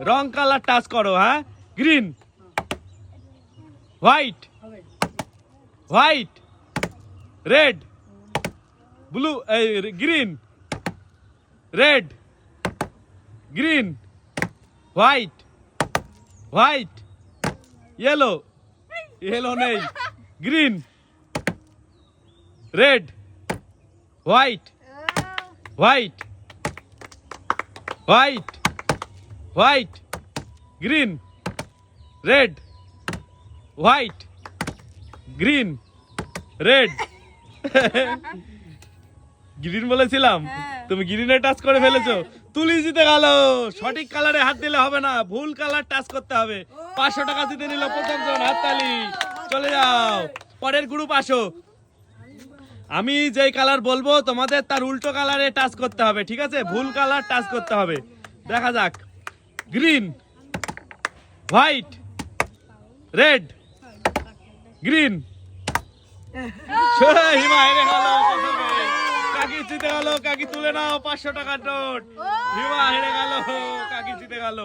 রং colour touch করো হ্যাঁ? Green white white red blue green red green white white yellow yellow নেই. Green red white white white white green red white green red. Green বলেছিলাম? তুমি গ্রিনে touch করে ফেলেছো। তুলি জিতে গেল। সঠিক কালারে হাত দিলে হবে না। ভুল কালার টাচ করতে হবে। পাঁচশো টাকা জিতে নিল প্রথম জন হাততালি। চলে যাও। পরের গ্রুপ আসো। আমি যেই কালার বলব তোমাদের তার উল্টো কালারে টাচ করতে হবে ঠিক আছে? ভুল কালার টাচ করতে হবে। দেখা যাক। গ্রিন হোয়াইট রেড গ্রিন কাকি জিতে গেল কাকি তুলে নাও পাঁচশো টাকার নোট। হিমা হেরে গেল কাকি জিতে গেল।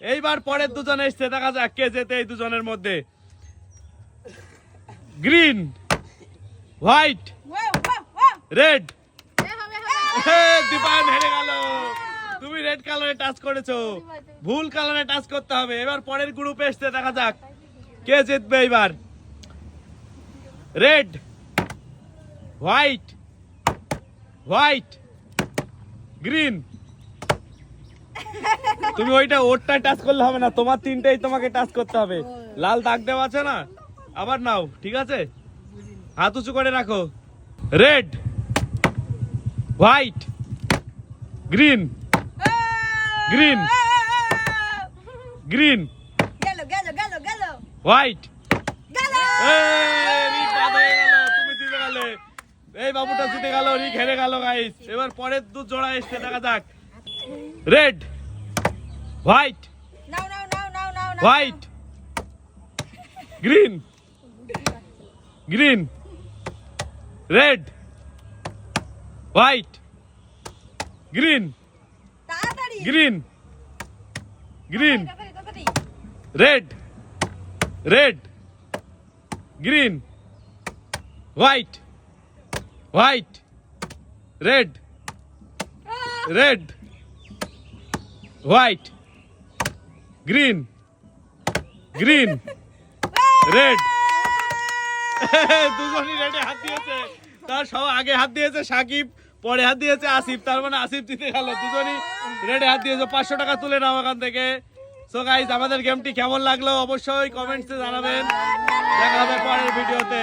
এইবার পরের দুজন এসছে দেখা যাক কে যেতে এই দুজনের মধ্যে। গ্রিন হোয়াইট রেড দীপায়ন হেরে গেল রেড কালারে টাচ করেছ। ভুল কালারে টাচ করতে হবে। এবার পরের গ্রুপে এসছে, দেখা যাক। কে জিতবে এবার? রেড হোয়াইট হোয়াইট গ্রিন তুমি ওইটা ওরটা টাচ করলে হবে না, তোমার তিনটেই তোমাকে টাচ করতে হবে। লাল দাগ দেওয়া আছে না? আবার নাও, ঠিক আছে? হাত উঁচু করে রাখো। Red white green green green white এই, বাবুটা জিতে গেল রিক হেরে গেল গাইস এবার পরের দু জোড়া এসছে দেখা যাক। রেড হোয়াইট নাও নাও নাও নাও নাও নাও white green green red white green green green red red green white white red red white green green red দুজনই রেডে হাত দিয়েছে তার সব আগে হাত দিয়েছে সাকিব পরে হাত দিয়েছে আসিফ, তার মানে আসিফ জিতে গেল দুজনই। রেডে হাত দিয়েছে, পাঁচশো টাকা তুলে নাও এখান থেকে। সো গাইজ আমাদের গেমটি কেমন লাগল অবশ্যই কমেন্টসে জানাবেন। দেখা হবে পরের ভিডিওতে।